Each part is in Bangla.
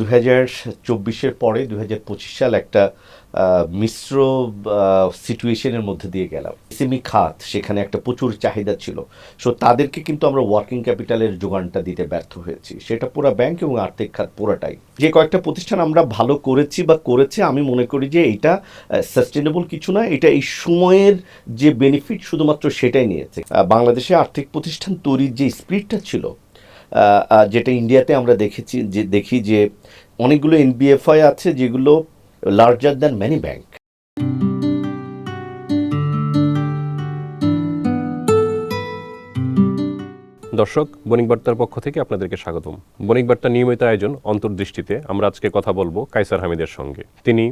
দু হাজার চব্বিশের পরে দু হাজার পঁচিশ সাল একটা মিশ্র সিচুয়েশনের মধ্যে দিয়ে গেলাম। এসএমই খাত, সেখানে একটা প্রচুর চাহিদা ছিল। সো তাদেরকে কিন্তু আমরা ওয়ার্কিং ক্যাপিটালের যোগানটা দিতে ব্যর্থ হয়েছি। সেটা পুরো ব্যাংক এবং আর্থিক খাত পুরোটাই। যে কয়েকটা প্রতিষ্ঠান আমরা ভালো করেছি বা করেছে, আমি মনে করি যে এটা সাস্টেনেবল কিছু না, এটা এই সময়ের যে বেনিফিট শুধুমাত্র সেটাই নিয়েছে। বাংলাদেশে আর্থিক প্রতিষ্ঠান তৈরির যে স্পিডটা ছিল যেটা ইন্ডিয়াতে আমরা দেখেছি, যে, দেখি যে অনেকগুলো এনবিএফআই আছে যেগুলো লার্জার দ্যান ম্যানি ব্যাংক দর্শক, বণিক বার্তার পক্ষ থেকে আপনাদেরকে স্বাগতম। বণিক বার্তা নিয়মিত আয়োজন অন্তর্দৃষ্টিতে আমরা আজকে কথা বলব কাইসার হামিদের সঙ্গে। তিনি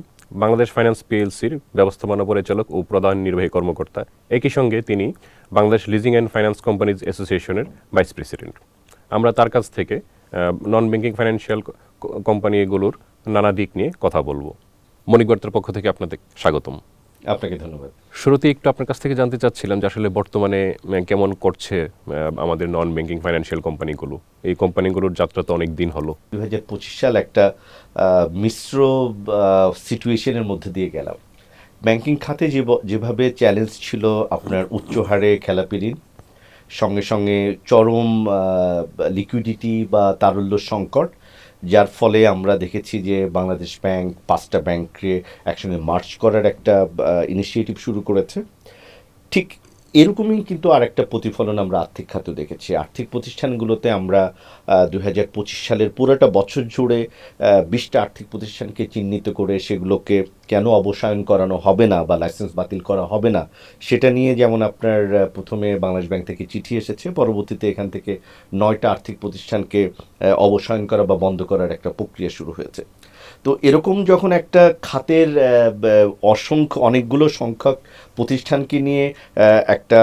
বাংলাদেশ ফাইন্যান্স পিএলসির ব্যবস্থাপনা পরিচালক ও প্রধান নির্বাহী কর্মকর্তা। একই সঙ্গে তিনি Bangladesh leasing and finance companies অ্যাসোসিয়েশনের ভাইস প্রেসিডেন্ট আমরা তার কাছ থেকে নন ব্যাংকিং ফাইন্যান্সিয়াল কোম্পানিগুলোর নানা দিক নিয়ে কথা বলব। বণিক বার্তার পক্ষ থেকে আপনাদের স্বাগতম। আপনাকে ধন্যবাদ। শুরুতে একটু আপনার কাছ থেকে জানতে চাচ্ছিলাম যে আসলে বর্তমানে কেমন করছে আমাদের নন ব্যাংকিং ফাইন্যান্সিয়াল কোম্পানিগুলো এই কোম্পানিগুলোর যাত্রা তো অনেক দিন হলো। দু হাজার পঁচিশ সাল একটা মিশ্র সিচুয়েশনের মধ্যে দিয়ে গেলাম। ব্যাংকিং খাতে যে যেভাবে চ্যালেঞ্জ ছিল আপনার উচ্চ হারে খেলাপি ঋণ সঙ্গে সঙ্গে চরম লিকুইডিটি বা তারল্য সংকট, যার ফলে আমরা দেখেছি যে বাংলাদেশ ব্যাংক, পাঁচটা ব্যাংকে একসঙ্গে মার্চ করার একটা ইনিশিয়েটিভ শুরু করেছে। ঠিক এরকমই কিন্তু আরেকটা প্রতিফলন আমরা আর্থিক খাতে দেখেছি। আর্থিক প্রতিষ্ঠানগুলোতে আমরা দু হাজার পঁচিশ সালের পুরোটা বছর জুড়ে বিশটা আর্থিক প্রতিষ্ঠানকে চিহ্নিত করে সেগুলোকে কেন অবসায়ন করানো হবে না বা লাইসেন্স বাতিল করা হবে না, সেটা নিয়ে যেমন আপনার প্রথমে বাংলাদেশ ব্যাংক থেকে চিঠি এসেছে। পরবর্তীতে এখান থেকে নয়টা আর্থিক প্রতিষ্ঠানকে অবসায়ন করা বা বন্ধ করার একটা প্রক্রিয়া শুরু হয়েছে। তো এরকম যখন একটা খাতের অসংখ্য অনেকগুলো সংখ্যক প্রতিষ্ঠানকে নিয়ে একটা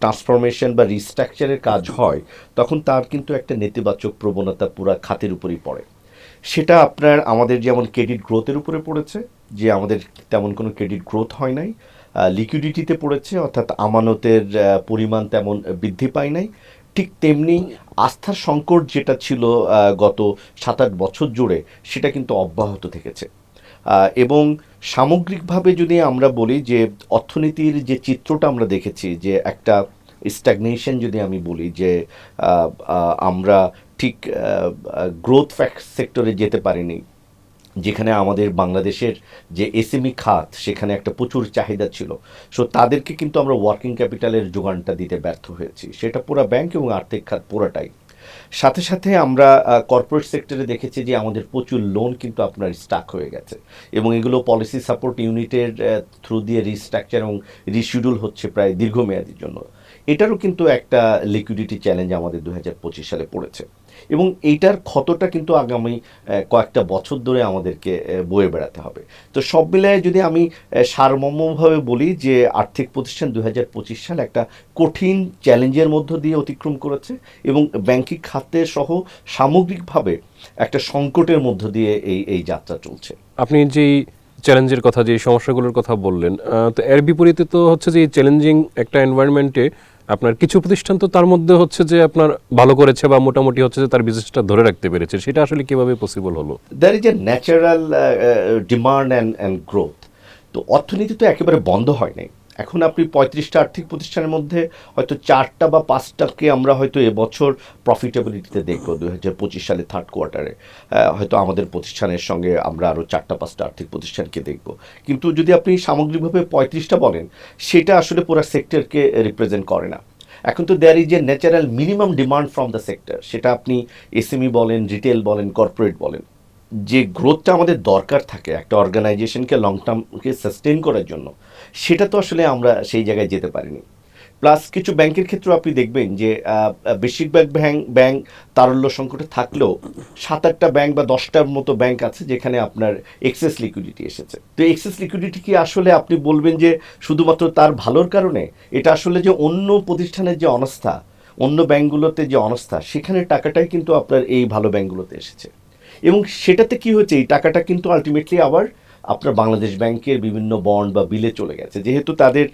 ট্রান্সফরমেশন বা রিস্ট্রাকচারের কাজ হয়, তখন তার কিন্তু একটা নেতিবাচক প্রবণতা পুরো খাতের উপরেই পড়ে। সেটা আপনার আমাদের যেমন ক্রেডিট গ্রোথের উপরে পড়েছে, যে আমাদের তেমন কোনো ক্রেডিট গ্রোথ হয় নাই লিকুইডিটিতে পড়েছে, অর্থাৎ আমানতের পরিমাণ তেমন বৃদ্ধি পায় নাই ঠিক তেমনি আস্থার সংকট যেটা ছিল গত সাত আট বছর জুড়ে, সেটা কিন্তু অব্যাহত থেকেছে। এবং সামগ্রিকভাবে যদি আমরা বলি যে অর্থনীতির যে চিত্রটা আমরা দেখেছি, যে একটা স্ট্যাগনেশন যদি আমি বলি, যে আমরা ঠিক গ্রোথ ফ্যাক্ট সেক্টরে যেতে পারিনি যেখানে আমাদের বাংলাদেশের যে এসএমই খাত, সেখানে একটা প্রচুর চাহিদা ছিল। সো তাদেরকে কিন্তু আমরা ওয়ার্কিং ক্যাপিটালের যোগানটা দিতে ব্যর্থ হয়েছি। সেটা পুরো ব্যাংক এবং আর্থিক খাত পুরোটাই। সাথে সাথে আমরা কর্পোরেট সেক্টরে দেখেছি যে আমাদের প্রচুর লোন কিন্তু আপনার স্টাক হয়ে গেছে। এবং এগুলো পলিসি সাপোর্ট ইউনিটের থ্রু দিয়ে রিস্ট্রাকচার এবং রিশিডিউল হচ্ছে প্রায় দীর্ঘমেয়াদীর জন্য। এটারও কিন্তু একটা লিকুইডিটি চ্যালেঞ্জ আমাদের দু হাজার পঁচিশ সালে পড়েছে। এবং এইটার ক্ষতটা কিন্তু আগামী কয়েকটা বছর ধরে আমাদেরকে বয়ে বেড়াতে হবে। তো সব মিলায় যদি আমি সারমর্মভাবে বলি যে আর্থিক প্রতিষ্ঠান দু হাজার পঁচিশ সাল একটা কঠিন চ্যালেঞ্জের মধ্য দিয়ে অতিক্রম করেছে এবং ব্যাংকিং খাতে সহ সামগ্রিকভাবে একটা সংকটের মধ্য দিয়ে এই এই যাত্রা চলছে। আপনি যেই চ্যালেঞ্জের কথা, যে সমস্যাগুলোর কথা বললেন তো এর বিপরীতে তো হচ্ছে যে চ্যালেঞ্জিং একটা এনভায়রনমেন্টে আপনার কিছু প্রতিষ্ঠান তো তার মধ্যে হচ্ছে যে আপনার ভালো করেছে বা মোটামুটি হচ্ছে যে তার বিজনেসটা ধরে রাখতে পেরেছে। সেটা আসলে কীভাবে পসিবল হলো? There is a natural demand and and growth তো অর্থনীতি তো একেবারে বন্ধ হয় নাই। এখন আপনি পঁয়ত্রিশটা আর্থিক প্রতিষ্ঠানের মধ্যে হয়তো চারটা বা পাঁচটাকে আমরা হয়তো এবছর প্রফিটেবিলিটিতে দেখব দু হাজার পঁচিশ সালে থার্ড কোয়ার্টারে হয়তো আমাদের প্রতিষ্ঠানের সঙ্গে আমরা আরও চারটা, পাঁচটা আর্থিক প্রতিষ্ঠানকে দেখব। কিন্তু যদি আপনি সামগ্রিকভাবে পঁয়ত্রিশটা বলেন, সেটা আসলে পুরো সেক্টরকে রিপ্রেজেন্ট করে না। এখন তো there is a natural minimum demand from the sector সেটা আপনি এসএমই বলেন রিটেল বলেন কর্পোরেট বলেন। যে গ্রোথটা আমাদের দরকার থাকে একটা অর্গানাইজেশনকে লং টার্মকে সাস্টেন করার জন্য সেটা তো আসলে আমরা সেই জায়গায় যেতে পারিনি। প্লাস কিছু ব্যাংকের ক্ষেত্রেও আপনি দেখবেন যে বেশিরভাগ ব্যাংক ব্যাংক তারল্য সংকটে থাকলেও সাত আটটা ব্যাংক বা দশটার মতো ব্যাংক আছে যেখানে আপনার এক্সেস লিকুইডিটি এসেছে। তো এক্সেস লিকুইডিটি কি আসলে আপনি বলবেন যে, শুধুমাত্র তার ভালোর কারণে? এটা আসলে যে অন্য প্রতিষ্ঠানের যে অনাস্থা, অন্য ব্যাংকগুলোতে যে অনাস্থা, সেখানে টাকাটাই কিন্তু আপনার এই ভালো ব্যাংকগুলোতে এসেছে। এবং সেটাতে কি হচ্ছে এই টাকাটা কিন্তু আলটিমেটলি আবার আপনার বাংলাদেশ ব্যাংকের বিভিন্ন বন্ড বা বিলে চলে গেছে। যেহেতু তাদের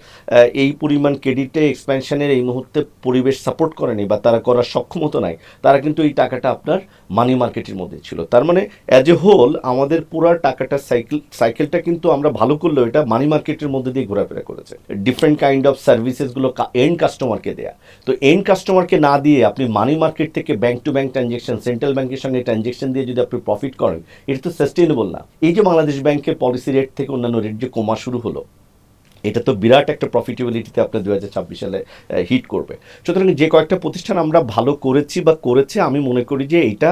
এই পরিমাণ ক্রেডিটে এক্সপ্যানশনের এই মুহূর্তে পরিবেশ সাপোর্ট করেনি বা তারা করার সক্ষমতা নাই, তারা কিন্তু এই টাকাটা আপনার মানি মার্কেটের মধ্যে ছিল। তার মানে অ্যাজ এ হোল আমাদের পুরো টাকাটা সাইকেল সাইকেলটা কিন্তু আমরা ভালো করলেও এটা মানি মার্কেটের মধ্যে দিয়ে ঘোরাফেরা করেছে। ডিফারেন্ট কাইন্ড অফ সার্ভিসেসগুলো এন্ড কাস্টমারকে দেয়া। তো এন্ড কাস্টমারকে না দিয়ে আপনি মানি মার্কেট থেকে bank to bank transaction central ব্যাংকের সঙ্গে ট্রানজেকশন দিয়ে যদি আপনি প্রফিট করেন, এটা তো সাস্টেনেবল না। এই যে বাংলাদেশ ব্যাংকের পলিসি রেট থেকে অন্যান্য রেট যে কমা শুরু হলো এটা তো বিরাট একটা প্রফিটেবিলিটিতে আপনার দু হাজার ছাব্বিশ সালে হিট করবে। সুতরাং যে কয়েকটা প্রতিষ্ঠান আমরা ভালো করেছি বা করেছে, আমি মনে করি যে এটা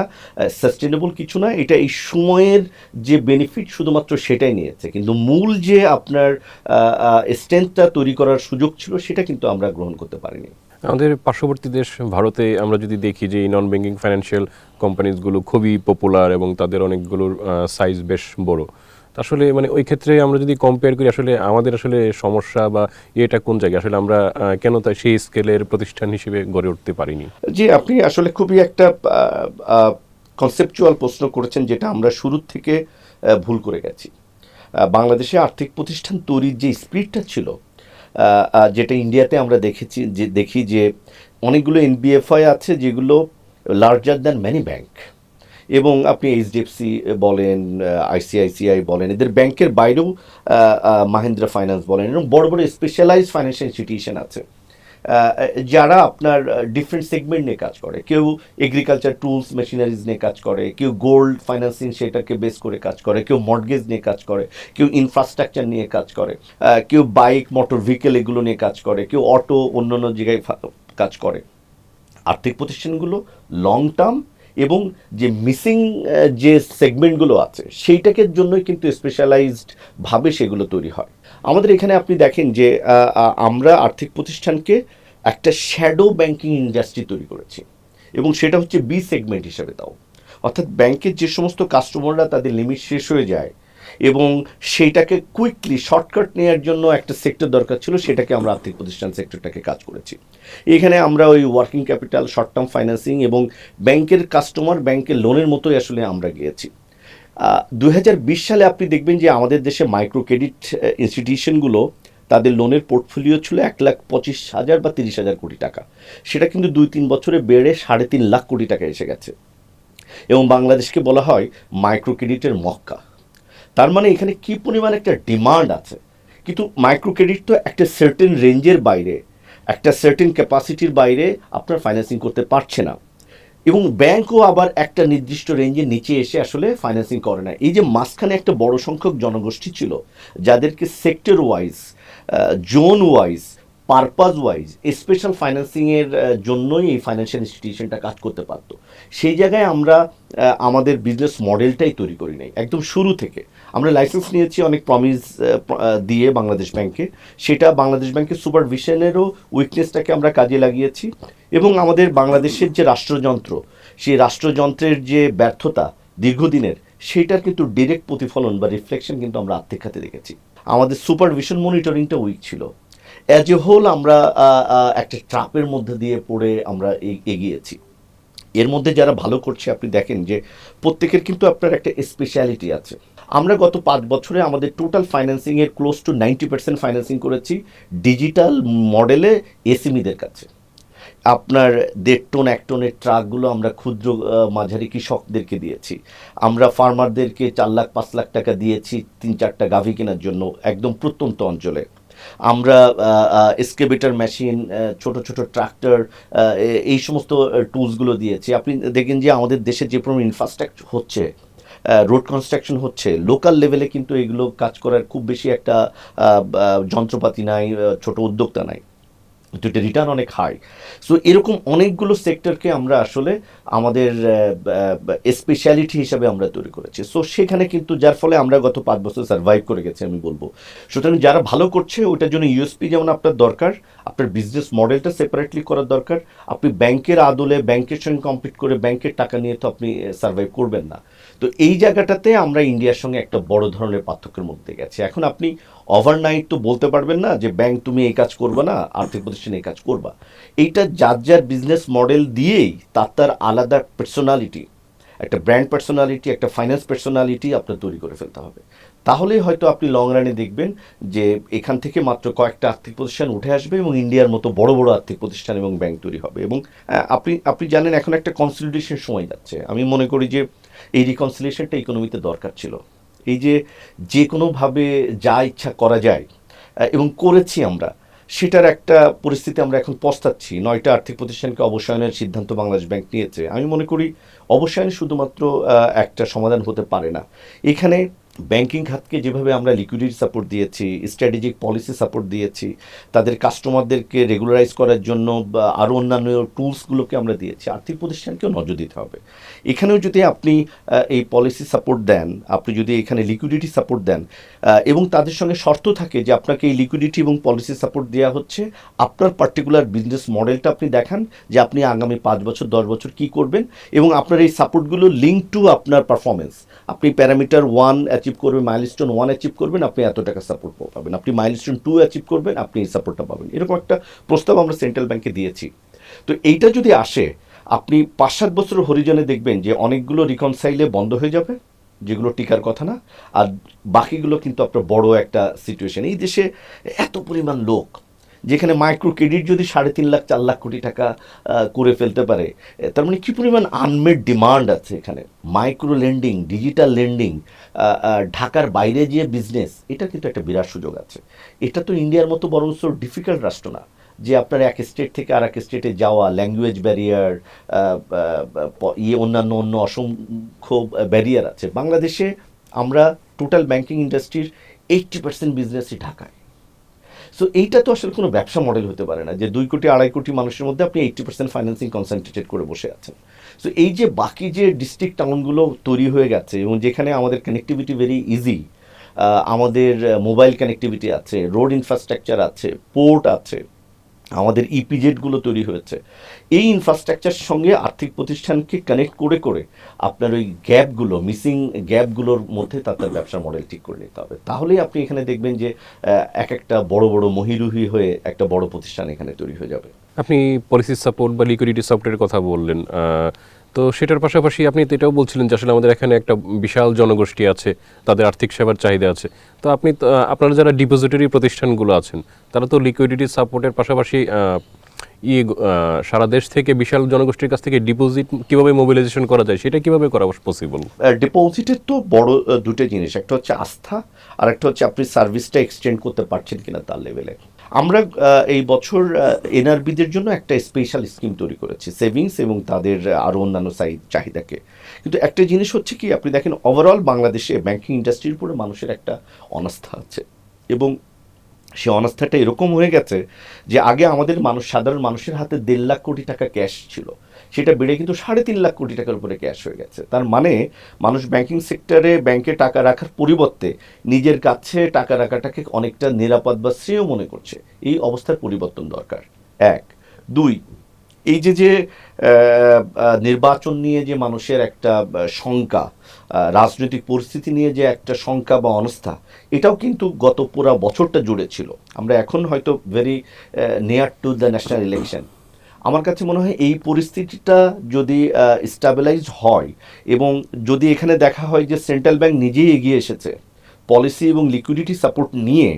সাস্টেনেবল কিছু না, এটা এই সময়ের যে বেনিফিট শুধুমাত্র সেটাই নিয়েছে। কিন্তু মূল যে আপনার স্ট্রেংথটা তৈরি করার সুযোগ ছিল, সেটা কিন্তু আমরা গ্রহণ করতে পারিনি। আমাদের পার্শ্ববর্তী দেশ ভারতে আমরা যদি দেখি যে এই নন ব্যাংকিং ফাইন্যান্সিয়াল কোম্পানিজগুলো খুবই পপুলার এবং তাদের অনেকগুলোর সাইজ বেশ বড়। আসলে মানে ওই ক্ষেত্রে আমরা যদি কম্পেয়ার করি, আসলে আমাদের আসলে সমস্যা বা এটা কোন জায়গায়? আসলে আমরা কেন তাই সেই স্কেলের প্রতিষ্ঠান হিসেবে গড়ে উঠতে পারিনি? জি, আপনি আসলে খুবই একটা কনসেপচুয়াল প্রশ্ন করেছেন যেটা আমরা শুরুর থেকে ভুল করে গেছি। বাংলাদেশে আর্থিক প্রতিষ্ঠান তৈরির যে স্পিডটা ছিল যেটা ইন্ডিয়াতে আমরা দেখেছি, যে, দেখি যে অনেকগুলো এনবিএফআই আছে যেগুলো লার্জার দ্যান ম্যানি ব্যাংক এবং আপনি এইচডিএফসি বলেন আইসিআইসিআই বলেন, এদের ব্যাংকের বাইরেও মাহিন্দ্রা ফাইন্যান্স বলেন এবং বড় বড় স্পেশালাইজ ফাইন্যান্সিয়াল ইনস্টিটিউশন আছে। যারা আপনার ডিফারেন্ট সেগমেন্ট নিয়ে কাজ করে। কেউ এগ্রিকালচার টুলস মেশিনারিজ নিয়ে কাজ করে, কেউ গোল্ড ফাইন্যান্সিং সেটাকে বেস করে কাজ করে, কেউ মর্গেজ নিয়ে কাজ করে, কেউ ইনফ্রাস্ট্রাকচার নিয়ে কাজ করে কেউ বাইক মোটর ভেহিকেল এগুলো নিয়ে কাজ করে, কেউ অটো অন্য অন্য জায়গায় কাজ করে। আর্থিক প্রতিষ্ঠানগুলো লং টার্ম এবং যে মিসিং যে সেগমেন্টগুলো আছে, সেইটাকে জন্যই কিন্তু স্পেশালাইজড ভাবে সেগুলো তৈরি হয়। আমাদের এখানে আপনি দেখেন যে আমরা আর্থিক প্রতিষ্ঠানকে একটা শ্যাডো ব্যাংকিং ইন্ডাস্ট্রি তৈরি করেছি এবং সেটা হচ্ছে বি সেগমেন্ট হিসাবে তাও। অর্থাৎ ব্যাংকের যে সমস্ত কাস্টমাররা তাদের লিমিট শেষ হয়ে যায় এবং সেইটাকে কুইকলি শর্টকাট নেওয়ার জন্য একটা সেক্টর দরকার ছিল, সেটাকে আমরা আর্থিক প্রতিষ্ঠান সেক্টরটাকে কাজ করেছি। এখানে আমরা ওই working capital short term financing এবং ব্যাংকের কাস্টমার ব্যাংকের লোনের মতোই আসলে আমরা গিয়েছি। দু বিশ সালে আপনি দেখবেন যে আমাদের দেশে মাইক্রো ক্রেডিট ইনস্টিটিউশনগুলো তাদের লোনের পোর্টফোলিও ছিল এক লাখ পঁচিশ হাজার বা তিরিশ হাজার কোটি টাকা। সেটা কিন্তু দুই তিন বছরে বেড়ে সাড়ে তিন লাখ কোটি টাকা এসে গেছে। এবং বাংলাদেশকে বলা হয় মাইক্রো ক্রেডিটের মক্কা। তার মানে এখানে কি পরিমাণ একটা ডিমান্ড আছে? কিন্তু মাইক্রো ক্রেডিট তো একটা সার্টেন রেঞ্জের বাইরে, একটা সার্টেন ক্যাপাসিটির বাইরে আপনার ফাইন্যান্সিং করতে পারছে না। এবং ব্যাংকও আবার একটা নির্দিষ্ট রেঞ্জের নিচে এসে আসলে ফাইন্যান্সিং করে না। এই যে মাঝখানে একটা বড় সংখ্যক জনগোষ্ঠী ছিল, যাদেরকে sector wise zone wise purpose wise special ফাইন্যান্সিংয়ের জন্যই এই ফাইন্যান্সিয়াল ইনস্টিটিউশনটা কাজ করতে পারতো। সেই জায়গায় আমরা আমাদের বিজনেস মডেলটাই তৈরি করি নাই, একদম শুরু থেকে। আমরা লাইসেন্স নিয়েছি অনেক প্রমিস দিয়ে বাংলাদেশ ব্যাংকে সেটা বাংলাদেশ ব্যাংকের সুপারভিশনেরও উইকনেসটাকে আমরা কাজে লাগিয়েছি এবং আমাদের বাংলাদেশের যে রাষ্ট্রযন্ত্র, সেই রাষ্ট্রযন্ত্রের যে ব্যর্থতা দীর্ঘদিনের, সেটার কিন্তু ডিরেক্ট প্রতিফলন বা রিফ্লেকশন কিন্তু আমরা আর্থিক খাতে দেখেছি। আমাদের সুপারভিশন মনিটরিংটা উইক ছিল। অ্যাজ এ হোল আমরা একটা ট্রাপের মধ্যে দিয়ে পড়ে আমরা এগিয়েছি। এর মধ্যে যারা ভালো করছে, আপনি দেখেন যে প্রত্যেকের কিন্তু আপনার একটা স্পেশালিটি আছে। আমরা গত পাঁচ বছরে আমাদের total ফাইন্যান্সিংয়ের close to ninety percent financing করেছি ডিজিটাল মডেলে এসএমইদের কাছে। আপনার দেড় টন এক টনের ট্রাকগুলো আমরা ক্ষুদ্র মাঝারি কৃষকদেরকে দিয়েছি। আমরা ফার্মারদেরকে চার লাখ, পাঁচ লাখ টাকা দিয়েছি তিন চারটা গাভী কেনার জন্য একদম প্রত্যন্ত অঞ্চলে। আমরা এসকেবেটার মেশিন ছোট ছোট ট্রাক্টর এই সমস্ত টুলসগুলো দিয়েছি। আপনি দেখেন যে আমাদের দেশে যে পরিমাণ ইনফ্রাস্ট্রাকচার হচ্ছে রোড কনস্ট্রাকশন হচ্ছে। লোকাল লেভেলে কিন্তু এগুলো কাজ করার খুব বেশি একটা যন্ত্রপাতি নাই ছোট উদ্যোক্তা নাই। তো এটা রিটার্ন অনেক হাই সো এরকম অনেকগুলো সেক্টরকে আমরা আসলে আমাদের স্পেশালিটি হিসাবে আমরা তৈরি করেছি। সো সেখানে কিন্তু যার ফলে আমরা গত পাঁচ বছর সার্ভাইভ করে গেছি, আমি বলব। সুতরাং যারা ভালো করছে ওটার জন্য ইউএসপি যেমন আপনার দরকার, আপনার বিজনেস মডেলটা সেপারেটলি করার দরকার। আপনি ব্যাংকের আদলে ব্যাংকের সঙ্গে কম্পিট করে ব্যাংকের টাকা নিয়ে তো আপনি সার্ভাইভ করবেন না। তো এই জায়গাটাতে আমরা ইন্ডিয়ার সঙ্গে একটা বড় ধরনের পার্থক্যের মধ্যে গেছি। এখন আপনি ওভারনাইট তো বলতে পারবেন না যে, ব্যাংক, তুমি এই কাজ করবে না, আর্থিক প্রতিষ্ঠান এই কাজ করবা। এইটা যার যার বিজনেস মডেল দিয়েই তার তার আলাদা পার্সোনালিটি একটা ব্র্যান্ড পার্সোনালিটি একটা ফাইন্যান্স পার্সোনালিটি আপনার তৈরি করে ফেলতে হবে। তাহলেই হয়তো আপনি লং রানে দেখবেন যে এখান থেকে মাত্র কয়েকটা আর্থিক প্রতিষ্ঠান উঠে আসবে এবং ইন্ডিয়ার মতো বড় বড় আর্থিক প্রতিষ্ঠান এবং ব্যাংক তৈরি হবে। এবং আপনি আপনি জানেন এখন একটা কনসলিডেশন সময় যাচ্ছে। আমি মনে করি যে এই রিকনসিলিয়েশনটা ইকোনমিতে দরকার ছিল। এই যে যে কোনোভাবে যা ইচ্ছা করা যায় এবং করেছি আমরা, সেটার একটা পরিস্থিতি আমরা এখন পস্তাচ্ছি। নয়টা আর্থিক প্রতিষ্ঠানকে অবসায়নের সিদ্ধান্ত বাংলাদেশ ব্যাংক নিয়েছে। আমি মনে করি অবসায়নে শুধুমাত্র একটা সমাধান হতে পারে না। এখানে ব্যাংকিং খাতকে যেভাবে আমরা লিকুইডিটি সাপোর্ট দিয়েছি স্ট্র্যাটেজিক পলিসি সাপোর্ট দিয়েছি, তাদের কাস্টমারদেরকে রেগুলারাইজ করার জন্য আরও অন্যান্য টুলসগুলোকে আমরা দিয়েছি, আর্থিক প্রতিষ্ঠানকেও নজর দিতে হবে। এখানেও যদি আপনি এই পলিসি সাপোর্ট দেন, আপনি যদি এখানে লিকুইডিটি সাপোর্ট দেন এবং তাদের সঙ্গে শর্ত থাকে যে আপনাকে এই লিকুইডিটি এবং পলিসি সাপোর্ট দেওয়া হচ্ছে, আপনার পার্টিকুলার বিজনেস মডেলটা আপনি দেখান যে আপনি আগামী পাঁচ বছর, দশ বছর কি করবেন এবং আপনার এই সাপোর্টগুলো লিঙ্ক টু আপনার পারফরমেন্স আপনি প্যারামিটার ওয়ান অ্যাচিভ করবেন মাইলস্টোন ওয়ান অ্যাচিভ করবেন, আপনি এত টাকা সাপোর্ট পাবেন। আপনি মাইল মাইলস্টোন টু অ্যাচিভ করবেন, আপনি এই সাপোর্টটা পাবেন। এরকম একটা প্রস্তাব আমরা সেন্ট্রাল ব্যাংকে দিয়েছি। তো এইটা যদি আসে, আপনি পাঁচ সাত বছর হরিজনে দেখবেন যে অনেকগুলো রিকনসাইলে বন্ধ হয়ে যাবে, যেগুলো টিকার কথা না, আর বাকিগুলো কিন্তু আপনার বড় একটা সিচুয়েশন এই দেশে এত পরিমাণ লোক যেখানে মাইক্রো ক্রেডিট যদি সাড়ে তিন লাখ, চার লাখ কোটি টাকা করে ফেলতে পারে তার মানে কী পরিমাণ আনমেড ডিমান্ড আছে এখানে? মাইক্রো লেন্ডিং ডিজিটাল লেন্ডিং ঢাকার বাইরে যে বিজনেস এটা কিন্তু একটা বিরাট সুযোগ আছে। এটা তো ইন্ডিয়ার মতো বরঞ্চ ডিফিকাল্ট রাষ্ট্র না, যে আপনার এক স্টেট থেকে আর এক স্টেটে যাওয়া ল্যাঙ্গুয়েজ ব্যারিয়ার ইয়ে অন্যান্য, অন্য অসংখ্য ব্যারিয়ার আছে। বাংলাদেশে আমরা টোটাল ব্যাংকিং ইন্ডাস্ট্রির এইটটি পার্সেন্ট বিজনেসই ঢাকায়। সো এইটা তো আসলে কোনো ব্যবসা মডেল হতে পারে না যে দুই কোটি, আড়াই কোটি মানুষের মধ্যে আপনি এইটটি পার্সেন্ট ফাইন্যান্সিং কনসেন্ট্রেটেড করে বসে আছেন। সো এই যে বাকি যে ডিস্ট্রিক্ট টাউনগুলো তৈরি হয়ে গেছে এবং যেখানে আমাদের কানেক্টিভিটি ভেরি ইজি আমাদের মোবাইল কানেক্টিভিটি আছে রোড ইনফ্রাস্ট্রাকচার আছে পোর্ট আছে আমাদের ইপিজেডগুলো তৈরি হয়েছে। এই ইনফ্রাস্ট্রাকচার সঙ্গে আর্থিক প্রতিষ্ঠানকে কানেক্ট করে করে আপনার ওই গ্যাপগুলো মিসিং গ্যাপগুলোর মধ্যে তাদের ব্যবসার মডেল ঠিক করে নিতে হবে। তাহলেই আপনি এখানে দেখবেন যে এক একটা বড় বড় মহিরুহি হয়ে একটা বড় প্রতিষ্ঠান এখানে তৈরি হয়ে যাবে। আপনি পলিসি সাপোর্ট বা লিকুইডিটি সাপোর্টের কথা বললেন তো সেটার পাশাপাশি আপনি তো এটাও বলছিলেন যে আসলে আমাদের এখানে একটা বিশাল জনগোষ্ঠী আছে তাদের আর্থিক সেবার চাহিদা আছে। তো আপনি আপনারা যারা ডিপোজিটরি প্রতিষ্ঠানগুলো আছেন তারা তো লিকুইডিটি সাপোর্টের পাশাপাশি আহ, ইয়ে সারা দেশ থেকে বিশাল জনগোষ্ঠীর কাছ থেকে ডিপোজিট কীভাবে মোবিলাইজেশন করা যায় সেটা কীভাবে করা পসিবল ডিপোজিটের তো বড় দুটো জিনিস। একটা হচ্ছে আস্থা আর একটা হচ্ছে আপনি সার্ভিসটা এক্সটেন্ড করতে পারছেন কিনা তার লেভেলে আমরা এই বছর এনআরবিদের জন্য একটা স্পেশাল স্কিম তৈরি করেছি সেভিংস এবং তাদের আরও অন্যান্য চাহিদাকে। কিন্তু একটা জিনিস হচ্ছে কি, আপনি দেখেন ওভারঅল বাংলাদেশে ব্যাংকিং ইন্ডাস্ট্রির উপরে মানুষের একটা অনাস্থা আছে। এবং সে অনাস্থাটা এরকম হয়ে গেছে যে আগে আমাদের মানুষ, সাধারণ মানুষের হাতে দেড় লাখ কোটি টাকা ক্যাশ ছিল। সেটা বেড়ে কিন্তু সাড়ে তিন লাখ কোটি টাকার উপরে ক্যাশ হয়ে গেছে। তার মানে মানুষ ব্যাংকিং সেক্টরে ব্যাংকে টাকা রাখার পরিবর্তে নিজের কাছে টাকা রাখাটাকে অনেকটা নিরাপদ বা শ্রেয় মনে করছে। এই অবস্থার পরিবর্তন দরকার। এক। দুই, এই যে যে নির্বাচন নিয়ে যে মানুষের একটা শঙ্কা রাজনৈতিক পরিস্থিতি নিয়ে যে একটা শঙ্কা বা অনস্থা, এটাও কিন্তু গত পুরা বছরটা জুড়ে ছিল। আমরা এখন হয়তো very near to the national election আমার কাছে মনে হয় এই পরিস্থিতিটা যদি স্টাবিলাইজ হয় এবং যদি এখানে দেখা হয় যে সেন্ট্রাল ব্যাংক নিজেই এগিয়ে এসেছে পলিসি এবং লিকুইডিটি সাপোর্ট নিয়ে,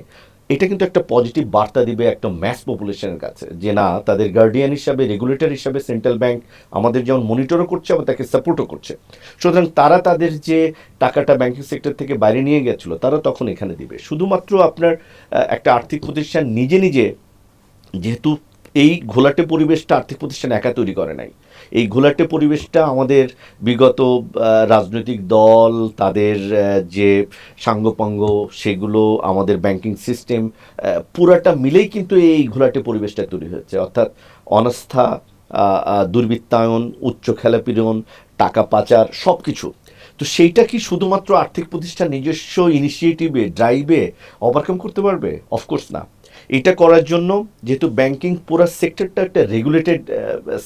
এটা কিন্তু একটা পজিটিভ বার্তা দিবে একটা ম্যাস পপুলেশনের কাছে যে না, তাদের গার্ডিয়ান হিসাবে রেগুলেটর হিসাবে সেন্ট্রাল ব্যাংক আমাদের যেমন মনিটরও করছে, আবার তাকে সাপোর্টও করছে। সুতরাং তারা তাদের যে টাকাটা ব্যাংকিং সেক্টর থেকে বাইরে নিয়ে গেছিল, তারা তখন এখানে দিবে। শুধুমাত্র আপনার একটা আর্থিক প্রতিষ্ঠান নিজে নিজে যেহেতু এই ঘোলাটে পরিবেশটা আর্থিক প্রতিষ্ঠান একা তৈরি করে নাই। এই ঘোলাটে পরিবেশটা আমাদের বিগত রাজনৈতিক দল, তাদের যে সাঙ্গপাঙ্গ, সেগুলো, আমাদের ব্যাংকিং সিস্টেম পুরাটা মিলেই কিন্তু এই ঘোলাটে পরিবেশটা তৈরি হয়েছে। অর্থাৎ অনাস্থা দুর্বৃত্তায়ন, উচ্চ খেলাপিরন টাকা পাচার সব কিছু তো সেইটা কি শুধুমাত্র আর্থিক প্রতিষ্ঠান নিজস্ব ইনিশিয়েটিভে ড্রাইভে ওভারকাম করতে পারবে? অফকোর্স না। এটা করার জন্য যেহেতু ব্যাংকিং পুরো সেক্টরটা একটা রেগুলেটেড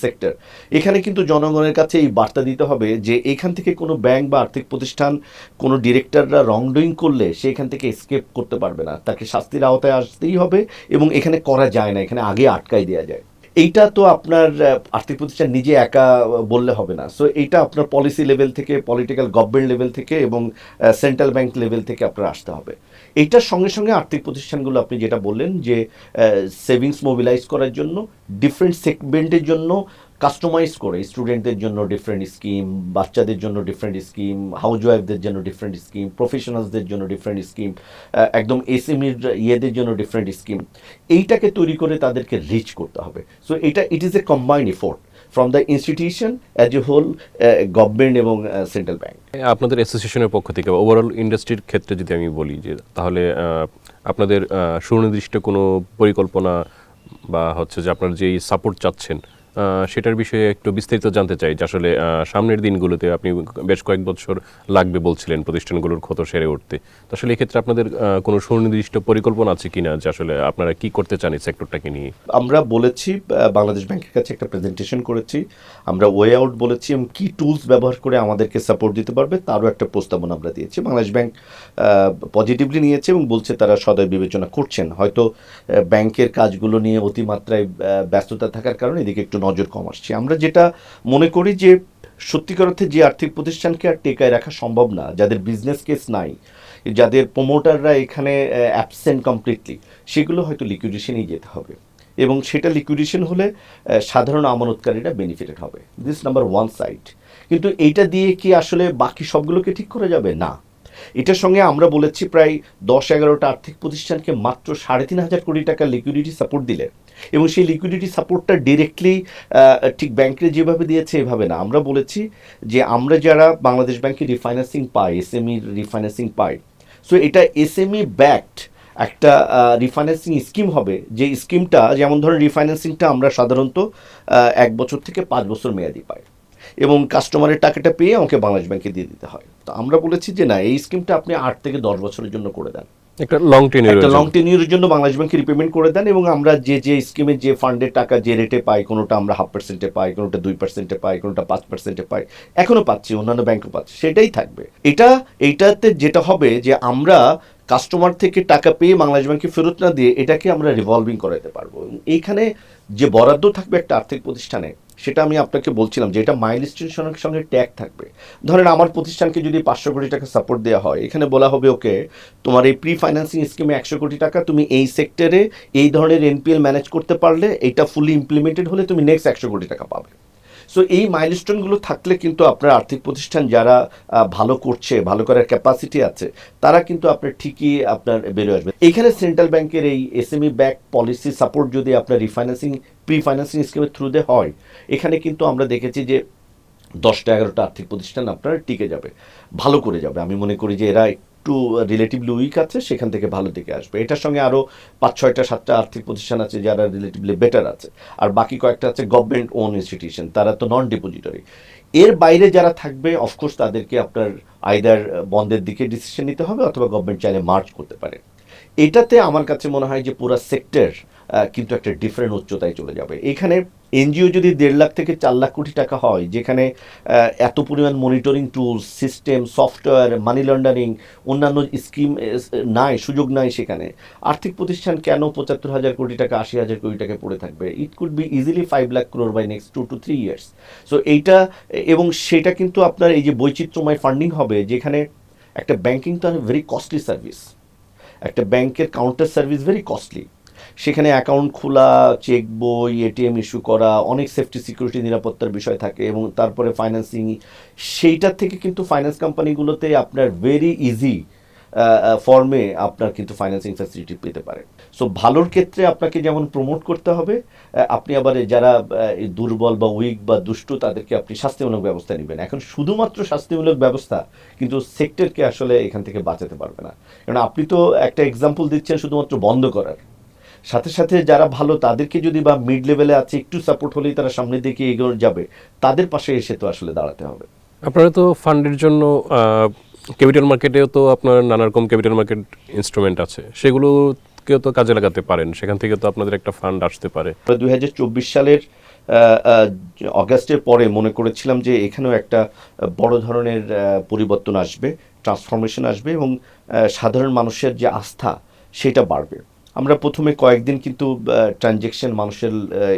সেক্টর এখানে কিন্তু জনগণের কাছে এই বার্তা দিতে হবে যে এখান থেকে কোনো ব্যাংক বা আর্থিক প্রতিষ্ঠান কোনো ডিরেক্টররা রং ডুইং করলে সে এখান থেকে এসকেপ করতে পারবে না। তাকে শাস্তির আওতায় আসতেই হবে এবং এখানে করা যায় না, এখানে আগে আটকাই দেওয়া যায়। এইটা তো আপনার আর্থিক প্রতিষ্ঠান নিজে একা বললে হবে না। সো এইটা আপনার পলিসি লেভেল থেকে পলিটিক্যাল গভর্নমেন্ট লেভেল থেকে এবং সেন্ট্রাল ব্যাংক লেভেল থেকে আপনার আসতে হবে। এইটার সঙ্গে সঙ্গে আর্থিক প্রতিষ্ঠানগুলো আপনি যেটা বললেন যে সেভিংস মোবিলাইজ করার জন্য ডিফারেন্ট সেগমেন্টের জন্য কাস্টমাইজ করে স্টুডেন্টদের জন্য ডিফারেন্ট স্কিম বাচ্চাদের জন্য ডিফারেন্ট স্কিম হাউস ওয়াইফদের জন্য ডিফারেন্ট স্কিম প্রফেশনালসদের জন্য ডিফারেন্ট স্কিম একদম এসএমইর ইয়েদের জন্য ডিফারেন্ট স্কিম এইটাকে তৈরি করে তাদেরকে রিচ করতে হবে। সো এটা it is a combined effort from the institution as a whole government এবং সেন্ট্রাল ব্যাংক আপনাদের অ্যাসোসিয়েশনের পক্ষ থেকে ওভারঅল ইন্ডাস্ট্রির ক্ষেত্রে যদি আমি বলি যে, তাহলে আপনাদের সুনির্দিষ্ট কোনো পরিকল্পনা বা হচ্ছে যে আপনার যেই সাপোর্ট চাচ্ছেন সেটার বিষয়ে একটু বিস্তারিত জানতে চাই, যে আসলে সামনের দিনগুলোতে আপনি বেশ কয়েক বছর লাগবে বলছিলেন প্রতিষ্ঠানগুলোর ক্ষত সেরে উঠতে। তো আসলে এক্ষেত্রে আপনাদের কোনো সুনির্দিষ্ট পরিকল্পনা আছে কিনা, যে আসলে আপনারা কি করতে চান এই সেক্টরটাকে নিয়ে? আমরা বলেছি বাংলাদেশ ব্যাংকের কাছে একটা প্রেজেন্টেশন করেছি। আমরা ওয়ে আউট বলেছি এবং কি টুলস ব্যবহার করে আমাদেরকে সাপোর্ট দিতে পারবে, তারও একটা প্রস্তাবনা আমরা দিয়েছি। বাংলাদেশ ব্যাংক পজিটিভলি নিয়েছে এবং বলছে তারা সদয় বিবেচনা করছেন। হয়তো ব্যাংকের কাজগুলো নিয়ে অতিমাত্রায় ব্যস্ততা থাকার কারণে এদিকে একটু নজর কম আসছে। আমরা যেটা মনে করি যে সত্যিকার অর্থে যে আর্থিক প্রতিষ্ঠানকে আর টেকায় রাখা সম্ভব না, যাদের বিজনেস কেস নাই, যাদের প্রমোটাররা এখানে অ্যাবসেন্ট কমপ্লিটলি সেগুলো হয়তো লিকুইডেশনেই যেতে হবে। এবং সেটা লিকুইডেশন হলে সাধারণ আমানতকারীরা বেনিফিটেড হবে। দিস নাম্বার ওয়ান সাইড কিন্তু এইটা দিয়ে কি আসলে বাকি সবগুলোকে ঠিক করা যাবে? না। এটার সঙ্গে আমরা বলেছি প্রায় দশ এগারোটা আর্থিক প্রতিষ্ঠানকে মাত্র সাড়ে তিন হাজার কোটি টাকা লিকুইডিটি সাপোর্ট দিলে। এবং সেই লিকুইডিটি সাপোর্টটা ডিরেক্টলি ঠিক ব্যাংকে যেভাবে দিয়েছে এভাবে না। আমরা বলেছি যে আমরা যারা বাংলাদেশ ব্যাংকে রিফাইন্যান্সিং পাই এসএমই রিফাইন্যান্সিং পাই সো এটা এসএমই ব্যাকড একটা রিফাইন্যান্সিং স্কিম হবে। যে স্কিমটা যেমন ধরেন রিফাইন্যান্সিংটা আমরা সাধারণত এক বছর থেকে পাঁচ বছর মেয়াদি পাই। এবং কাস্টমারের টাকাটা পেয়ে আমাকে বাংলাদেশ ব্যাংকে দিয়ে দিতে হয়। তো আমরা বলেছি যে না এই স্কিমটা আপনি আট থেকে দশ বছরের জন্য করে দেন। একটা লং টেনিয়র একটা লং টেনিউরের জন্য বাংলাদেশ ব্যাংকে রিপেমেন্ট করে দেন এবং আমরা যে যে স্কিমে যে ফান্ডের টাকা যে রেটে পাই কোনোটা আমরা হাফ পার্সেন্টে পাই কোনোটা দুই পার্সেন্টে পাই কোনোটা পাঁচ পার্সেন্টে পাই এখনও পাচ্ছি অন্যান্য ব্যাংকও পাচ্ছে সেটাই থাকবে। এটা এইটাতে যেটা হবে যে আমরা কাস্টমার থেকে টাকা পেয়ে বাংলাদেশ ব্যাংকে ফেরত না দিয়ে এটাকে আমরা রিভলভিং করাতে পারব। এবং এইখানে যে বরাদ্দ থাকবে একটা আর্থিক প্রতিষ্ঠানে সেটা আমি আপনাকে বলছিলাম যে এটা মাইলস্টোনের সঙ্গে সঙ্গে ট্যাগ থাকবে। ধরেন আমার প্রতিষ্ঠানকে যদি পাঁচশো কোটি টাকা সাপোর্ট দেওয়া হয়, এখানে বলা হবে, ওকে, তোমার এই প্রি ফাইন্যান্সিং স্কিমে একশো কোটি টাকা, তুমি এই সেক্টরে এই ধরনের এনপিএল ম্যানেজ করতে পারলে এটা ফুলি ইমপ্লিমেন্টেড হলে তুমি নেক্সট একশো কোটি টাকা পাবে। সো এই মাইলস্টোনগুলো থাকলে কিন্তু আপনার আর্থিক প্রতিষ্ঠান যারা ভালো করছে, ভালো করার ক্যাপাসিটি আছে, তারা কিন্তু আপনার ঠিকই আপনার বেরোয় আসবে। এখানে সেন্ট্রাল ব্যাংকের এই S SME back policy support যদি আপনার রিফাইন্যান্সিং প্রি ফাইন্যান্সিং স্কিমের থ্রুতে হয়। এখানে কিন্তু আমরা দেখেছি যে দশটা এগারোটা আর্থিক প্রতিষ্ঠান আপনার টিকে যাবে, ভালো করে যাবে। আমি মনে করি যে এরা একটু রিলেটিভলি উইক আছে, সেখান থেকে ভালো দিকে আসবে। এটার সঙ্গে আরও পাঁচ, ছয়টা, সাতটা আর্থিক প্রতিষ্ঠান আছে যারা রিলেটিভলি বেটার আছে। আর বাকি কয়েকটা আছে গভর্নমেন্ট ওন ইনস্টিটিউশন তারা তো নন ডিপোজিটরি এর বাইরে যারা থাকবে অফকোর্স তাদেরকে আপনার আইদার বন্ধের দিকে ডিসিশন নিতে হবে অথবা গভর্নমেন্ট চাইলে মার্চ করতে পারে। এটাতে আমার কাছে মনে হয় যে পুরো সেক্টর কিন্তু একটা ডিফারেন্ট উচ্চতায় চলে যাবে। এখানে এনজিও যদি দেড় লাখ থেকে চার লাখ কোটি টাকা হয়, যেখানে এত পরিমাণ monitoring tools system software money laundering অন্যান্য স্কিম নাই, সুযোগ নাই সেখানে, আর্থিক প্রতিষ্ঠান কেন পঁচাত্তর হাজার কোটি টাকা, আশি হাজার কোটি টাকা পড়ে থাকবে? It could be easily five lakh crore by next two two three years so এইটা, এবং সেটা কিন্তু আপনার এই যে বৈচিত্র্যময় ফান্ডিং হবে, যেখানে একটা ব্যাংকিং তো ভেরি কস্টলি সার্ভিস একটা ব্যাংকের কাউন্টার সার্ভিস ভেরি কস্টলি সেখানে অ্যাকাউন্ট খোলা চেক বই এটিএম ইস্যু করা, অনেক সেফটি সিকিউরিটি নিরাপত্তার বিষয় থাকে এবং তারপরে ফাইন্যান্সিং সেইটার থেকে কিন্তু ফাইন্যান্স কোম্পানিগুলোতে আপনার ভেরি ইজি ফর্মে আপনার কিন্তু ফাইন্যান্সিং ফ্যাসিলিটি পেতে পারে। সো ভালোর ক্ষেত্রে আপনাকে যেমন প্রমোট করতে হবে আপনি আবার যারা দুর্বল বা উইক বা দুষ্ট, তাদেরকে আপনি শাস্তিমূলক ব্যবস্থা নেবেন। এখন শুধুমাত্র শাস্তিমূলক ব্যবস্থা, কিন্তু সেক্টরকে আসলে এখান থেকে বাঁচাতে পারবে না। কারণ আপনি তো একটা এক্সাম্পল দিচ্ছেন শুধুমাত্র বন্ধ করার। সাথে সাথে যারা ভালো তাদেরকে যদি বা মিড লেভেলে আছে একটু সাপোর্ট হলেই তারা সামনের দিকে এগিয়ে যাবে। তাদের পাশে এসে তো আসলে দাঁড়াতে হবে। আপনারা তো ফান্ডের জন্য ক্যাপিটাল মার্কেটেও তো আপনার নানা রকম ক্যাপিটাল মার্কেট ইনস্ট্রুমেন্ট আছে। সেগুলোকেও তো কাজে লাগাতে পারেন। সেখান থেকে তো আপনাদের একটা ফান্ড আসতে পারে। দুই হাজার চব্বিশ সালের অগাস্টের পরে মনে করেছিলাম যে এখানেও একটা বড় ধরনের পরিবর্তন আসবে ট্রান্সফরমেশন আসবে এবং সাধারণ মানুষের যে আস্থা সেটা বাড়বে। আমরা প্রথমে কয়েকদিন কিন্তু ট্রানজেকশন মানুষের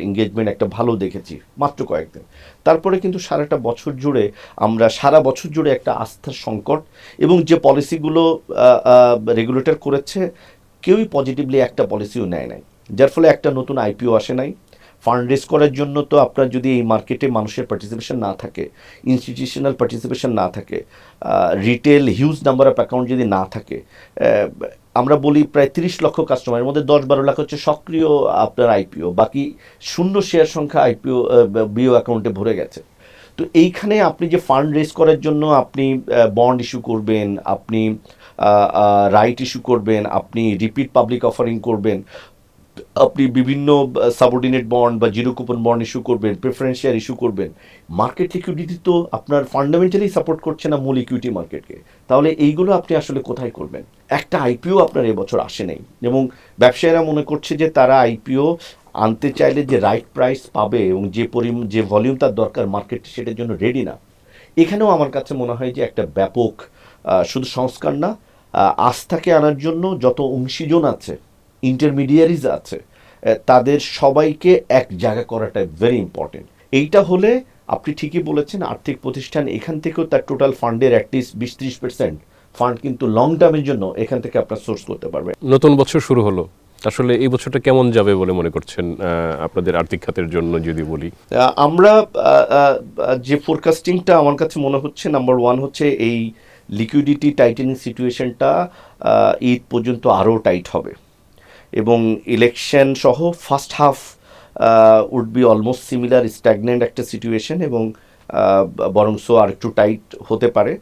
এঙ্গেজমেন্ট একটা ভালো দেখেছি, মাত্র কয়েকদিন। তারপরে কিন্তু সারাটা বছর জুড়ে আমরা, সারা বছর জুড়ে একটা আস্থার সংকট এবং যে পলিসিগুলো রেগুলেটর করেছে, কেউই পজিটিভলি একটা পলিসিও নেয় নাই। যার ফলে একটা নতুন আইপিও আসে নাই। ফান্ড রেজ করার জন্য তো আপনার যদি এই মার্কেটে মানুষের পার্টিসিপেশন না থাকে ইনস্টিটিউশনাল পার্টিসিপেশন না থাকে retail huge number of account যদি না থাকে আমরা বলি প্রায় তিরিশ লক্ষ কাস্টমারের মধ্যে দশ বারো লাখ হচ্ছে সক্রিয় আপনার আইপিও বাকি শূন্য শেয়ার সংখ্যা আইপিও বিও অ্যাকাউন্টে ভরে গেছে। তো এইখানে আপনি যে ফান্ড রেজ করার জন্য আপনি বন্ড ইস্যু করবেন, আপনি রাইট ইস্যু করবেন, আপনি রিপিট পাবলিক অফারিং করবেন আপনি বিভিন্ন সাবঅর্ডিনেট বন্ড বা জিরো কুপন বন্ড ইস্যু করবেন প্রেফারেন্স শেয়ার ইস্যু করবেন মার্কেট লিকুইডিটি তো আপনার ফান্ডামেন্টালি সাপোর্ট করছে না মূল ইকুইটি মার্কেটকে তাহলে এইগুলো আপনি আসলে কোথায় করবেন? একটা আইপিও আপনার এবছর আসে নাই। এবং ব্যবসায়ীরা মনে করছে যে তারা আইপিও আনতে চাইলে যে রাইট প্রাইস পাবে এবং যে পরিম, যে ভলিউম তার দরকার মার্কেট সেটার জন্য রেডি না। এখানেও আমার কাছে মনে হয় যে একটা ব্যাপক শুধু সংস্কার না আস্থাকে আনার জন্য যত অংশীজন আছে ইন্টারমিডিয়ারিজ আছে তাদের সবাইকে এক জায়গা করাটা ভেরি ইম্পর্টেন্ট এইটা হলে আপনি ঠিকই বলেছেন আর্থিক প্রতিষ্ঠান এখান থেকেও তার টোটাল ফান্ডের অ্যাটলিস্ট বিশ ত্রিশ পার্সেন্ট ফান্ড কিন্তু লং টার্মের জন্য এখান থেকে আপনার সোর্স করতে পারবে। নতুন বছর শুরু হলো। আসলে এই বছরটা কেমন যাবে বলে মনে করছেন আপনাদের আর্থিক খাতের জন্য যদি বলি? আমরা যে ফোরকাস্টিংটা আমার কাছে মনে হচ্ছে নাম্বার ওয়ান হচ্ছে এই লিকুইডিটি টাইটেনিং সিচুয়েশনটা ঈদ পর্যন্ত আরও টাইট হবে। এবং ইলেকশন সহ first half would be almost similar stagnant একটা সিচুয়েশন এবং আহ, বরংস আর একটু টাইট হতে পারে।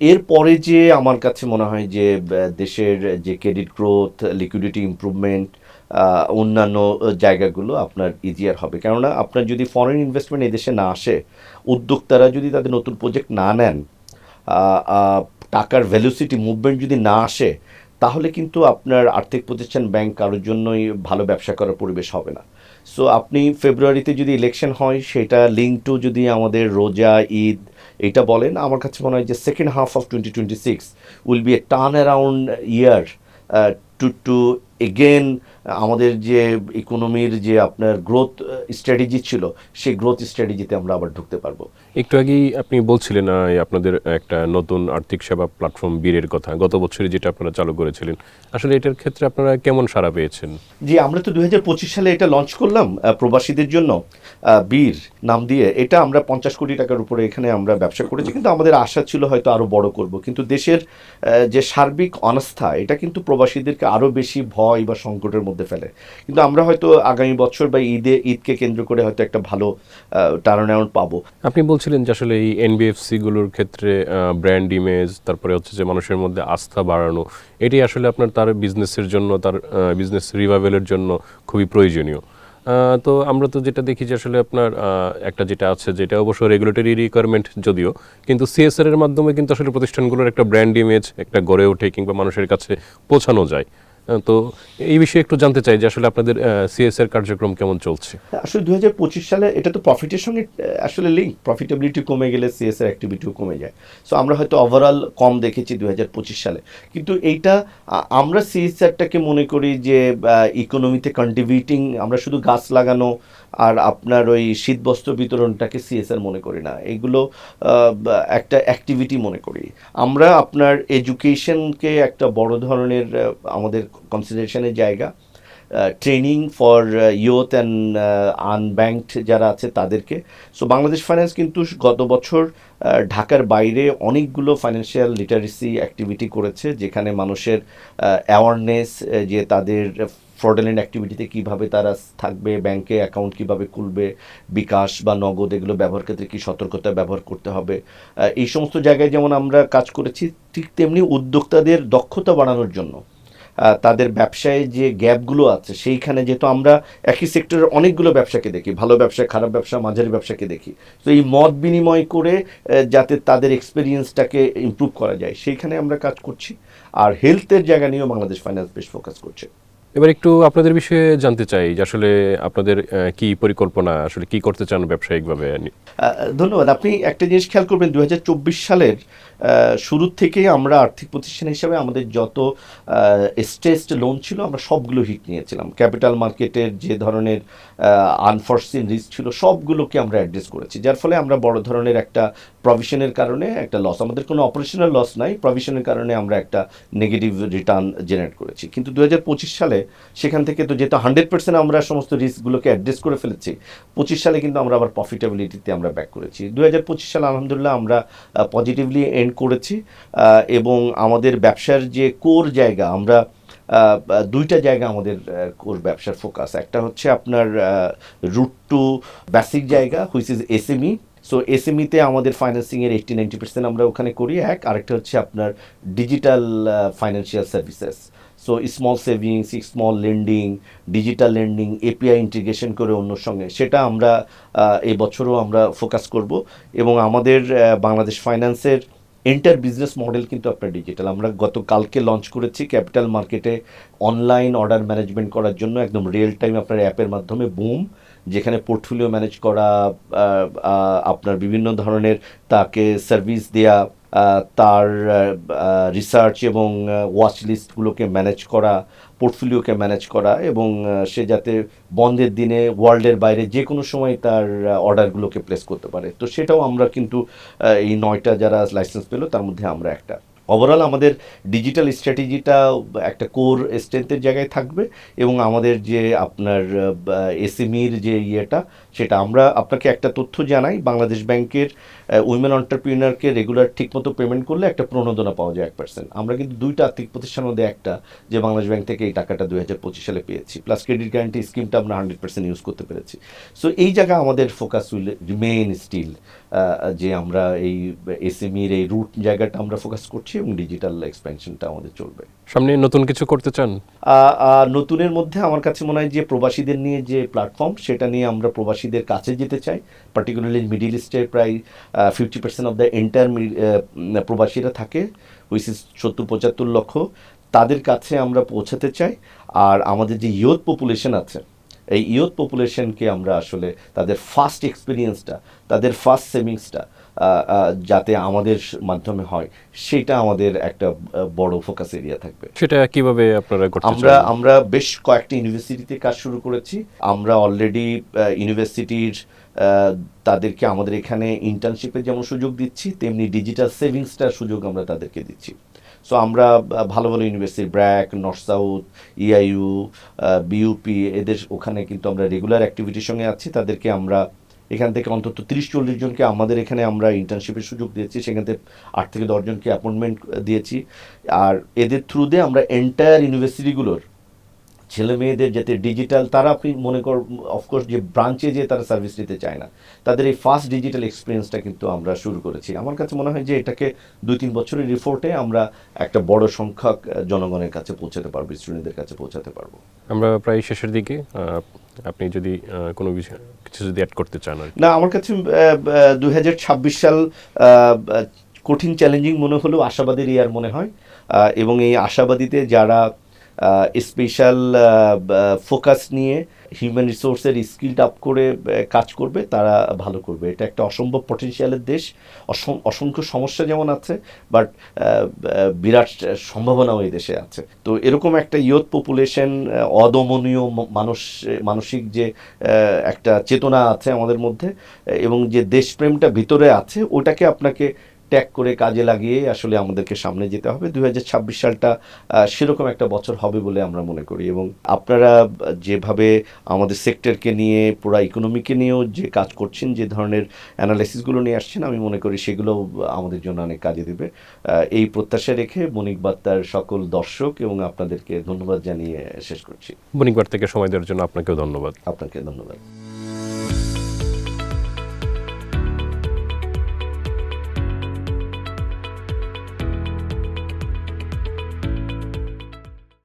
এরপরে যে আমার কাছে মনে হয় যে দেশের যে ক্রেডিট গ্রোথ লিকুইডিটি ইমপ্রুভমেন্ট অন্যান্য জায়গাগুলো আপনার ইজিয়ার হবে। কেননা আপনার যদি ফরেন ইনভেস্টমেন্ট এদেশে না আসে উদ্যোক্তারা যদি তাদের নতুন প্রজেক্ট না নেন টাকার ভ্যালুসিটি মুভমেন্ট যদি না আসে তাহলে কিন্তু আপনার আর্থিক প্রতিষ্ঠান ব্যাংক কারোর জন্যই ভালো ব্যবসা করার পরিবেশ হবে না। সো আপনি ফেব্রুয়ারিতে যদি ইলেকশন হয়, সেটা লিঙ্ক টু যদি আমাদের রোজা, ঈদ, এটা বলেন, আমার কাছে মনে হয় যে second half of twenty twenty six will be a turn around year to to again আমাদের যে ইকোনমির যে আপনার গ্রোথ স্ট্র্যাটেজি ছিল সেই গ্রোথ স্ট্র্যাটেজিতে আমরা আবার ঢুকতে পারব। একটু আগেই আপনি বলছিলেন আপনাদের একটা নতুন আর্থিক সেবা প্ল্যাটফর্ম বীরের কথা গত বছরে যেটা আপনারা চালু করেছিলেন। আসলে এটার ক্ষেত্রে আপনারা কেমন সাড়া পেয়েছেন? জি আমরা তো দু হাজার পঁচিশ সালে এটা লঞ্চ করলাম প্রবাসীদের জন্য বীর নাম দিয়ে। এটা আমরা পঞ্চাশ কোটি টাকার উপরে এখানে আমরা ব্যবসা করেছি কিন্তু আমাদের আশা ছিল হয়তো আরও বড় করব। কিন্তু দেশের যে সার্বিক অনাস্থা এটা কিন্তু প্রবাসীদেরকে আরও বেশি ভয় বা সংকটের মধ্যে ফেলে। কিন্তু আমরা হয়তো আগামী বছর বা ঈদে, ঈদকে কেন্দ্র করে হয়তো একটা ভালো টার্ন অ্যারাউন্ড পাবো। আপনি বলছিলেন যে আসলে এই এনবিএফসি গুলোর ক্ষেত্রে ব্র্যান্ড ইমেজ তারপরে হচ্ছে যে মানুষের মধ্যে আস্থা বাড়ানো, এটি আসলে আপনার তার বিজনেসের জন্য, তার বিজনেস রিভাইভেলের জন্য খুবই প্রয়োজনীয়। তো আমরা তো যেটা দেখি যে আসলে আপনার একটা যেটা আছে যেটা অবশ্য রেগুলেটরি রিকোয়ারমেন্ট যদিও, কিন্তু সিএসআর এর মাধ্যমে কিন্তু আসলে প্রতিষ্ঠানগুলোর একটা ব্র্যান্ড ইমেজ একটা গড়ে ওঠে কিংবা মানুষের কাছে পৌঁছানো যায়। তো এই বিষয়ে একটু জানতে চাই যে আসলে আপনাদের সিএসআর কার্যক্রম কেমন চলছে? আসলে দুহাজার পঁচিশ সালে এটা তো প্রফিটের সঙ্গে আসলে লিঙ্ক প্রফিটেবিলিটি কমে গেলে সিএসআর অ্যাক্টিভিটিও কমে যায়। সো আমরা হয়তো ওভারঅল কম দেখেছি দুই হাজার পঁচিশ সালে। কিন্তু এইটা আমরা সিএসআরটাকে মনে করি যে ইকোনমিতে কন্ট্রিবিউটিং আমরা শুধু গাছ লাগানো আর আপনার ওই শীতবস্ত্র বিতরণটাকে সিএসআর মনে করি না। এগুলো একটা অ্যাক্টিভিটি মনে করি। আমরা আপনার এডুকেশনকে একটা বড় ধরনের আমাদের কনসিডারেশনের জায়গা। Training for youth and unbanked যারা আছে তাদেরকে। সো বাংলাদেশ ফাইন্যান্স কিন্তু গত বছর ঢাকার বাইরে অনেকগুলো ফাইন্যান্সিয়াল লিটারেসি অ্যাক্টিভিটি করেছে, যেখানে মানুষের অ্যাওয়ারনেস যে তাদের ফ্রডেলেন্ট অ্যাক্টিভিটিতে কীভাবে তারা থাকবে ব্যাংকে অ্যাকাউন্ট কীভাবে খুলবে, বিকাশ বা নগদ এগুলো ব্যবহার ক্ষেত্রে কী সতর্কতা ব্যবহার করতে হবে। এই সমস্ত জায়গায় যেমন আমরা কাজ করেছি, ঠিক তেমনি উদ্যোক্তাদের দক্ষতা বাড়ানোর জন্য। তাদের ব্যবসায় যে গ্যাপগুলো আছে সেইখানে যেহেতু আমরা একই সেক্টরের অনেকগুলো ব্যবসাকে দেখি ভালো ব্যবসা খারাপ ব্যবসা মাঝারি ব্যবসাকে দেখি। তো এই মত বিনিময় করে যাতে তাদের এক্সপিরিয়েন্সটাকে ইমপ্রুভ করা যায় সেইখানে আমরা কাজ করছি। আর হেলথের জায়গা নিয়েও বাংলাদেশ ফাইন্যান্স বেশ ফোকাস করছে। এবার একটু আপনাদের বিষয়ে জানতে চাই যে আসলে আপনাদের কি পরিকল্পনা আসলে কি করতে চান ব্যবসায়িকভাবে? ধন্যবাদ। আপনি একটা জিনিস খেয়াল করবেন দুই হাজার চব্বিশ সালের শুরুর থেকে আমরা আর্থিক প্রতিষ্ঠান হিসাবে আমাদের যত স্টেজড লোন ছিল, আমরা সবগুলো হিট নিয়েছিলাম। ক্যাপিটাল মার্কেটের যে ধরনের আনফরসিন রিস্ক ছিল, সবগুলোকে আমরা অ্যাড্রেস করেছি। যার ফলে আমরা বড় ধরনের একটা প্রভিশনের কারণে একটা লস আমাদের কোনো অপারেশনাল লস নাই প্রভিশনের কারণে আমরা একটা নেগেটিভ রিটার্ন জেনারেট করেছি। কিন্তু দু হাজার পঁচিশ সালে সেখান থেকে তো যেহেতু হান্ড্রেড পার্সেন্ট আমরা সমস্ত রিস্কগুলোকে অ্যাড্রেস করে ফেলেছি, পঁচিশ সালে কিন্তু আমরা আবার প্রফিটেবিলিটিতে আমরা ব্যাক করেছি। দু হাজার পঁচিশ সালে আলহামদুলিল্লাহ আমরা পজিটিভলি এন্ড করেছি এবং আমাদের ব্যবসার যে কোর জায়গা আমরা দুইটা জায়গা আমাদের কোর ব্যবসার ফোকাস একটা হচ্ছে আপনার রুট টু বেসিক জায়গা হুইচ ইজ এসএমই সো এসএমইতে আমাদের ফাইন্যান্সিংয়ের এইটটি নাইনটি পার্সেন্ট আমরা ওখানে করি এক। আরেকটা হচ্ছে আপনার digital financial services so small savings small lending digital lending API integration করে অন্যর সঙ্গে। সেটা আমরা আহ, এই বছরও আমরা ফোকাস করব। এবং আমাদের বাংলাদেশ ফাইন্যান্সের এন্টার বিজনেস মডেল কিন্তু আপনার ডিজিটাল আমরা গতকালকে লঞ্চ করেছি ক্যাপিটাল মার্কেটে অনলাইন অর্ডার ম্যানেজমেন্ট করার জন্য একদম রিয়েল টাইম আপনার অ্যাপের মাধ্যমে বুম যেখানে পোর্টফোলিও ম্যানেজ করা আপনার বিভিন্ন ধরনের তাকে সার্ভিস দেয়া তার রিসার্চ এবং ওয়াচ লিস্টগুলোকে ম্যানেজ করা পোর্টফোলিওকে ম্যানেজ করা এবং সে যাতে বন্ধের দিনে ওয়ার্ল্ডের বাইরে যে কোনো সময় তার অর্ডারগুলোকে প্লেস করতে পারে। তো সেটাও আমরা কিন্তু এই নয়টা যারা লাইসেন্স পেল, তার মধ্যে আমরা একটা। ওভারঅল আমাদের ডিজিটাল স্ট্র্যাটেজিটা একটা কোর স্ট্রেংথের জায়গায় থাকবে এবং আমাদের যে আপনার এসএমইর যে ইয়েটা সেটা আমরা আপনাকে একটা তথ্য জানাই, বাংলাদেশ ব্যাংকের উইমেন অন্টারপ্রিনারকে রেগুলার ঠিকমতো পেমেন্ট করলে একটা প্রণোদনা পাওয়া যায় এক পার্সেন্ট আমরা কিন্তু দুইটা আর্থিক প্রতিষ্ঠানের মধ্যে একটা, যে বাংলাদেশ ব্যাংক থেকে এই টাকাটা দুই হাজার পঁচিশ সালে পেয়েছি। প্লাস ক্রেডিট গ্যারান্টি স্কিমটা আমরা হান্ড্রেড পার্সেন্ট ইউজ করতে পেরেছি। সো এই জায়গায় আমাদের ফোকাস উইল রিমেইন স্টিল যে আমরা এই এসএমইর এই রুট জায়গাটা আমরা ফোকাস করছি এবং ডিজিটাল এক্সপেনশনটা আমাদের চলবে। সামনে নতুন কিছু করতে চান? নতুনের মধ্যে আমার কাছে মনে হয় যে প্রবাসীদের নিয়ে যে প্ল্যাটফর্ম, সেটা নিয়ে আমরা প্রবাসীদের কাছে যেতে চাই। পার্টিকুলারলি মিডিল ইস্টের প্রায় fifty percent of the entire প্রবাসীরা থাকে হুইচ ইজ সত্তর পঁচাত্তর লক্ষ। তাদের কাছে আমরা পৌঁছাতে চাই। আর আমাদের যে ইয়থ পপুলেশন আছে, এই ইয়থ পপুলেশনকে আমরা আসলে তাদের ফার্স্ট এক্সপিরিয়েন্সটা তাদের ফার্স্ট সেভিংসটা যাতে আমাদের মাধ্যমে হয় সেটা আমাদের একটা বড় ফোকাস এরিয়া থাকবে। সেটা কীভাবে আপনারা করতে আমরা আমরা বেশ কয়েকটি ইউনিভার্সিটিতে কাজ শুরু করেছি। আমরা অলরেডি ইউনিভার্সিটির তাদেরকে আমাদের এখানে ইন্টার্নশিপের যেমন সুযোগ দিচ্ছি তেমনি ডিজিটাল সেভিংসটার সুযোগ আমরা তাদেরকে দিচ্ছি। সো আমরা ভালো ভালো university BRAC North South EIU BUP এদের ওখানে কিন্তু আমরা রেগুলার অ্যাক্টিভিটির সঙ্গে আছি। তাদেরকে আমরা এখান থেকে অন্তত তিরিশ চল্লিশ জনকে আমাদের এখানে আমরা ইন্টার্নশিপের সুযোগ দিয়েছি। সেখান থেকে আট থেকে দশজনকে অ্যাপয়েন্টমেন্ট দিয়েছি। আর এদের থ্রুতে আমরা এন্টায়ার ইউনিভার্সিটিগুলোর ছেলে মেয়েদের যাতে ডিজিটাল তারা আপনি মনে কর অফকোর্স যে ব্রাঞ্চে যে তারা সার্ভিস নিতে চায় না। তাদের এই ফার্স্ট ডিজিটাল এক্সপিরিয়েন্সটা কিন্তু আমরা শুরু করেছি। আমার কাছে মনে হয় যে এটাকে দুই তিন বছরের রিপোর্টে আমরা একটা বড় সংখ্যক জনগণের কাছে পৌঁছাতে পারব স্টুডেন্টদের কাছে পৌঁছাতে পারব। আমরা প্রায় শেষের দিকে আপনি যদি কোনো কিছু যদি অ্যাড করতে চান না, আমার কাছে দু হাজার ছাব্বিশ সাল কঠিন চ্যালেঞ্জিং মনে হলেও আশাবাদের ইয়ার মনে হয়। এবং এই আশাবাদীতে যারা স্পেশাল ফোকাস নিয়ে হিউম্যান রিসোর্সের স্কিলড আপ করে কাজ করবে, তারা ভালো করবে। এটা একটা অসম্ভব পটেনশিয়ালের দেশ। অসংখ্য সমস্যা যেমন আছে বাট বিরাট সম্ভাবনাও এই দেশে আছে। তো এরকম একটা ইয়থ পপুলেশন অদমনীয় মানুষ, মানসিক যে একটা চেতনা আছে আমাদের মধ্যে, এবং যে দেশপ্রেমটা ভিতরে আছে, ওটাকে আপনাকে ট্যাগ করে কাজে লাগিয়ে আসলে আমাদেরকে সামনে যেতে হবে। দু হাজার ছাব্বিশ সালটা সেরকম একটা বছর হবে বলে আমরা মনে করি এবং আপনারা যেভাবে আমাদের সেক্টরকে নিয়ে পুরা ইকোনমিকে নিয়েও যে কাজ করছেন যে ধরনের অ্যানালাইসিসগুলো নিয়ে আসছেন আমি মনে করি সেগুলো আমাদের জন্য অনেক কাজে দেবে। এই প্রত্যাশা রেখে বণিক বার্তার সকল দর্শক এবং আপনাদেরকে ধন্যবাদ জানিয়ে শেষ করছি। বণিকবার থেকে সময় দেওয়ার জন্য আপনাকেও ধন্যবাদ। আপনাকে ধন্যবাদ।